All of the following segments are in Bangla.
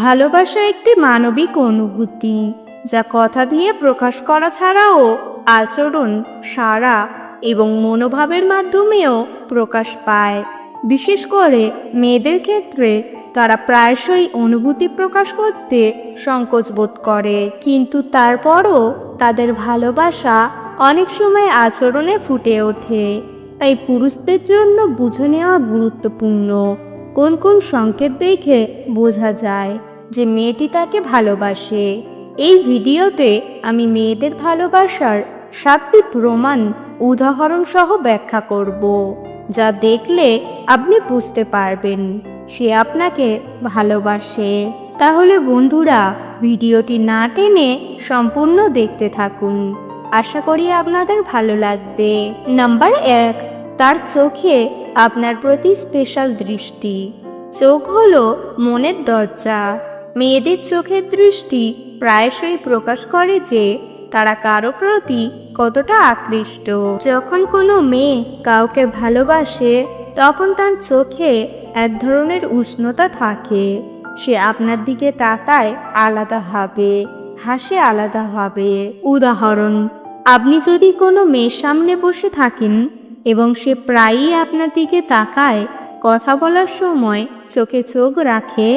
ভালোবাসা একটি মানবিক অনুভূতি, যা কথা দিয়ে প্রকাশ করা ছাড়াও আচরণ সারা এবং মনোভাবের মাধ্যমেও প্রকাশ পায়। বিশেষ করে মেয়েদের ক্ষেত্রে তারা প্রায়শই অনুভূতি প্রকাশ করতে সংকোচ বোধ করে, কিন্তু তারপরও তাদের ভালোবাসা অনেক সময় আচরণে ফুটে ওঠে। তাই পুরুষদের জন্য বুঝে নেওয়া গুরুত্বপূর্ণ। কোন কোন সংকেত দেখে বোঝা যায়। যে মেয়েটি তাকে ভালোবাসে। এই ভিডিওতে আমি মেয়েদের ভালোবাসার সাতটি প্রমাণ উদাহরণ সহ ব্যাখ্যা করব, যা দেখলে আপনি বুঝতে পারবেন। সে আপনাকে ভালোবাসে। তাহলে বন্ধুরা, ভিডিওটি না টেনে সম্পূর্ণ দেখতে থাকুন। আশা করি আপনাদের ভালো লাগবে। নাম্বার এক, তার চোখে আপনার প্রতি স্পেশাল দৃষ্টি। চোখ হলো মনের দরজা। মেয়েদের চোখের দৃষ্টি প্রায়শই প্রকাশ করে যে তারা কারও প্রতি কতটা আকৃষ্ট। যখন কোনো মেয়ে কাউকে ভালোবাসে, তখন তার চোখে এক ধরনের উষ্ণতা থাকে। সে আপনার দিকে তাকায়, আলাদা হবে, হাসে আলাদা হবে। উদাহরণ, আপনি যদি কোনো মেয়ের সামনে বসে থাকেন এবং সে প্রায়ই আপনার দিকে তাকায়, কথা বলার সময় চোখে চোখ রাখে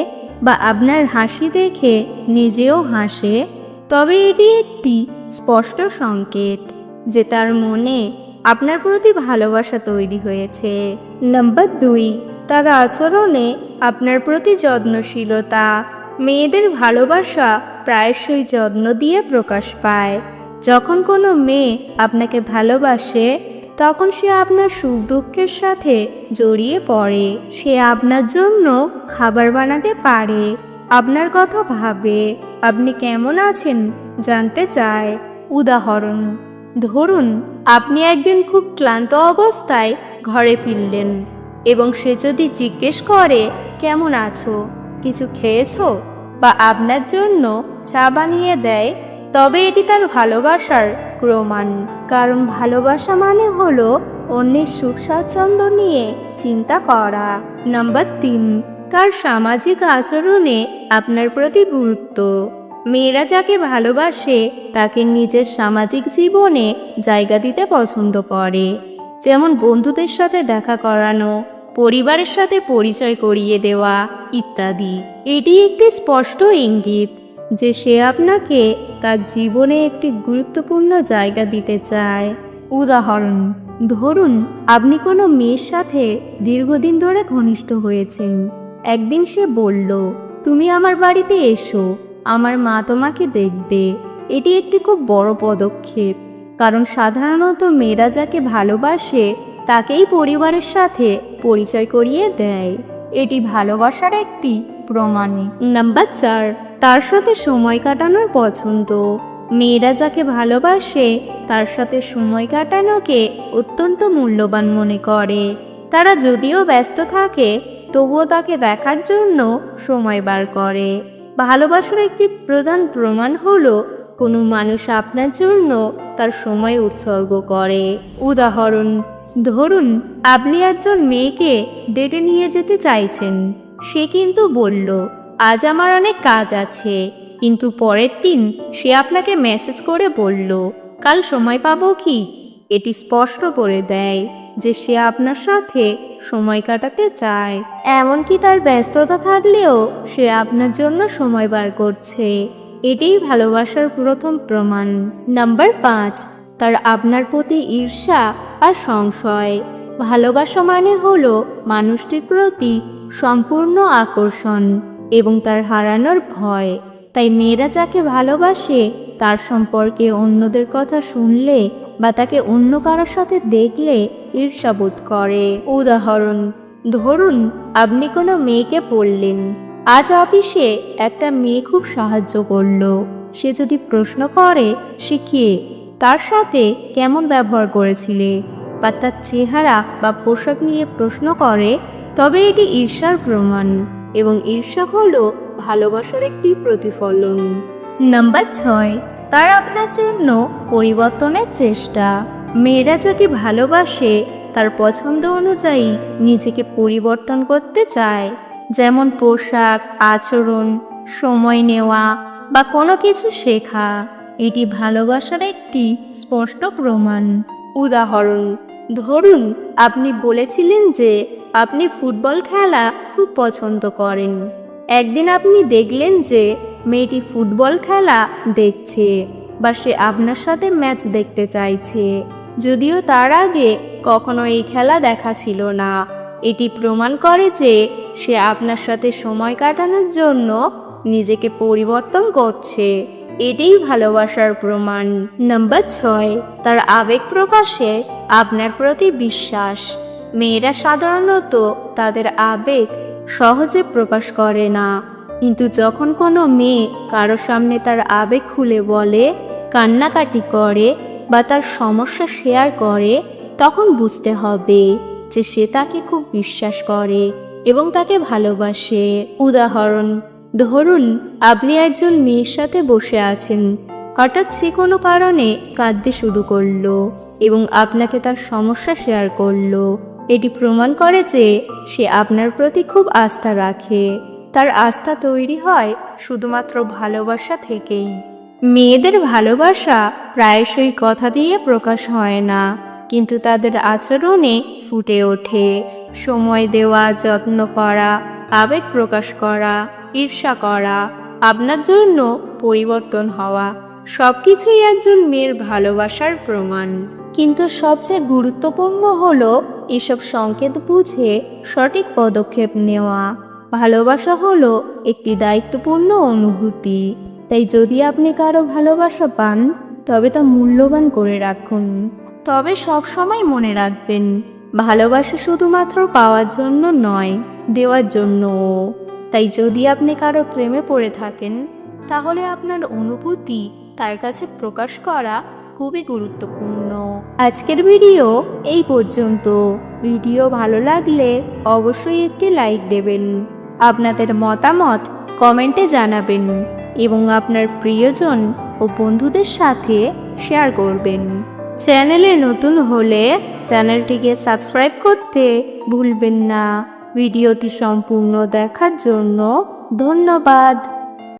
বা আপনার হাসি দেখে নিজেও হাসে, তবে এটি একটি স্পষ্ট সংকেত যে তার মনে আপনার প্রতি ভালোবাসা তৈরি হয়েছে। নাম্বার দুই, তার আচরণে আপনার প্রতি যত্নশীলতা। মেয়েদের ভালোবাসা প্রায়শই যত্ন দিয়ে প্রকাশ পায়। যখন কোনো মেয়ে আপনাকে ভালোবাসে তখন সে আপনার সুখ দুঃখের সাথে জড়িয়ে পড়ে। সে আপনার জন্য খাবার বানাতে পারে। আপনার কথা ভাবে। আপনি কেমন আছেন জানতে চায়। উদাহরণ, ধরুন, আপনি একদিন খুব ক্লান্ত অবস্থায় ঘরে ফিরলেন এবং সে যদি জিজ্ঞেস করে, কেমন আছো? কিছু খেয়েছো? বা আপনার জন্য চা বানিয়ে দেয় তবে এটি তার ভালোবাসার প্রমাণ। কারণ ভালোবাসা মানে হলো অন্যের সুখ স্বাচ্ছন্দ্য নিয়ে চিন্তা করা। নাম্বার তিন, তার সামাজিক আচরণে আপনার প্রতি গুরুত্ব। মেয়েরা যাকে ভালোবাসে, তাকে নিজের সামাজিক জীবনে জায়গা দিতে পছন্দ করে। যেমন বন্ধুদের সাথে দেখা করানো, পরিবারের সাথে পরিচয় করিয়ে দেওয়া ইত্যাদি। এটি একটি স্পষ্ট ইঙ্গিত। যে সে আপনাকে তার জীবনে একটি গুরুত্বপূর্ণ জায়গা দিতে চায়। উদাহরণ, ধরুন, আপনি কোনো মেয়ের সাথে দীর্ঘদিন ধরে ঘনিষ্ঠ হয়েছেন। একদিন সে বলল, তুমি আমার বাড়িতে এসো, আমার মা তোমাকে দেখবে। এটি একটি খুব বড় পদক্ষেপ, কারণ সাধারণত মেয়েরা যাকে ভালোবাসে, তাকেই পরিবারের সাথে পরিচয় করিয়ে দেয়। এটি ভালোবাসার একটি প্রমাণ নাম্বার চার তার সাথে সময় কাটানোর পছন্দ। মেয়েরা যাকে ভালোবাসে, তার সাথে সময় কাটানোকে অত্যন্ত মূল্যবান মনে করে। তারা যদিও ব্যস্ত থাকে, তবুও তাকে দেখার জন্য সময় বার করে। ভালোবাসার একটি প্রধান প্রমাণ হলো, কোনো মানুষ আপনার জন্য তার সময় উৎসর্গ করে। উদাহরণ, ধরুন, আপনি একজন মেয়েকে ডেটে নিয়ে যেতে চাইছেন। সে কিন্তু বলল আজ আমার অনেক কাজ আছে। কিন্তু পরের দিন সে আপনাকে মেসেজ করে বলল, কাল সময় পাবো কি? এটি স্পষ্ট করে দেয় যে সে আপনার সাথে সময় কাটাতে চায়। এমনকি তার ব্যস্ততা থাকলেও সে আপনার জন্য সময় বার করছে। এটিই ভালোবাসার প্রথম প্রমাণ। নাম্বার পাঁচ, তার আপনার প্রতি ঈর্ষা আর সংশয়। ভালোবাসা মানে হলো মানুষটির প্রতি সম্পূর্ণ আকর্ষণ। এবং তার হারানোর ভয়। তাই মেয়েরা যাকে ভালোবাসে, তার সম্পর্কে অন্যদের কথা শুনলে বা তাকে অন্য কারোর সাথে দেখলে ঈর্ষাবোধ করে। উদাহরণ, ধরুন, আপনি কোনো মেয়েকে পড়লেন আজ অফিসে একটা মেয়ে খুব সাহায্য করল। সে যদি প্রশ্ন করে, সে কে? তার সাথে কেমন ব্যবহার করেছিলে? বা তার চেহারা বা পোশাক নিয়ে প্রশ্ন করে, তবে এটি ঈর্ষার প্রমাণ। এবং ঈর্ষা হলো ভালোবাসার একটি প্রতিফলন। নাম্বার ছয়, তার আপনার জন্য পরিবর্তনের চেষ্টা। মেয়েরা যাকে ভালোবাসে, তার পছন্দ অনুযায়ী নিজেকে পরিবর্তন করতে চায়। যেমন পোশাক, আচরণ, সময় নেওয়া বা কোনো কিছু শেখা। এটি ভালোবাসার একটি স্পষ্ট প্রমাণ। উদাহরণ, ধরুন, আপনি বলেছিলেন যে আপনি ফুটবল খেলা খুব পছন্দ করেন। একদিন আপনি দেখলেন যে মেয়েটি ফুটবল খেলা দেখছে বা সে আপনার সাথে ম্যাচ দেখতে চাইছে। যদিও তার আগে কখনো এই খেলা দেখা ছিল না। এটি প্রমাণ করে যে সে আপনার সাথে সময় কাটানোর জন্য নিজেকে পরিবর্তন করছে। এটাই ভালোবাসার প্রমাণ। নাম্বার ছয়, তার আবেগ প্রকাশে আপনার প্রতি বিশ্বাস। মেয়েরা সাধারণত তাদের আবেগ সহজে প্রকাশ করে না। কিন্তু যখন কোনো মেয়ে কারও সামনে তার আবেগ খুলে বলে, কান্নাকাটি করে বা তার সমস্যা শেয়ার করে, তখন বুঝতে হবে যে সে তাকে খুব বিশ্বাস করে এবং তাকে ভালোবাসে। উদাহরণ, ধরুন, আপনি একজন মেয়ের সাথে বসে আছেন। হঠাৎ সে কোনো কারণে কাঁদতে শুরু করল এবং আপনাকে তার সমস্যা শেয়ার করল। এটি প্রমাণ করে যে সে আপনার প্রতি খুব আস্থা রাখে। তার আস্থা তৈরি হয় শুধুমাত্র ভালোবাসা থেকেই। মেয়েদের ভালোবাসা প্রায়শই কথা দিয়ে প্রকাশ হয় না, কিন্তু তাদের আচরণে ফুটে ওঠে। সময় দেওয়া, যত্ন করা, আবেগ প্রকাশ করা, ঈর্ষা করা, আপনার জন্য পরিবর্তন হওয়া, সবকিছুই একজন মেয়ের ভালোবাসার প্রমাণ। কিন্তু সবচেয়ে গুরুত্বপূর্ণ হলো এসব সংকেত বুঝে সঠিক পদক্ষেপ নেওয়া। ভালোবাসা হলো একটি দায়িত্বপূর্ণ অনুভূতি। তাই যদি আপনি কারও ভালোবাসা পান, তবে তা মূল্যবান করে রাখুন। তবে সব সময় মনে রাখবেন, ভালোবাসা শুধুমাত্র পাওয়ার জন্য নয়, দেওয়ার জন্যও। তাই যদি আপনি কারও প্রেমে পড়ে থাকেন, তাহলে আপনার অনুভূতি তার কাছে প্রকাশ করা খুবই গুরুত্বপূর্ণ। আজকের ভিডিও এই পর্যন্ত। ভিডিও ভালো লাগলে অবশ্যই একটি লাইক দেবেন। আপনাদের মতামত কমেন্টে জানাবেন এবং আপনার প্রিয়জন ও বন্ধুদের সাথে শেয়ার করবেন। চ্যানেলে নতুন হলে চ্যানেলটিকে সাবস্ক্রাইব করতে ভুলবেন না। ভিডিওটি সম্পূর্ণ দেখার জন্য ধন্যবাদ।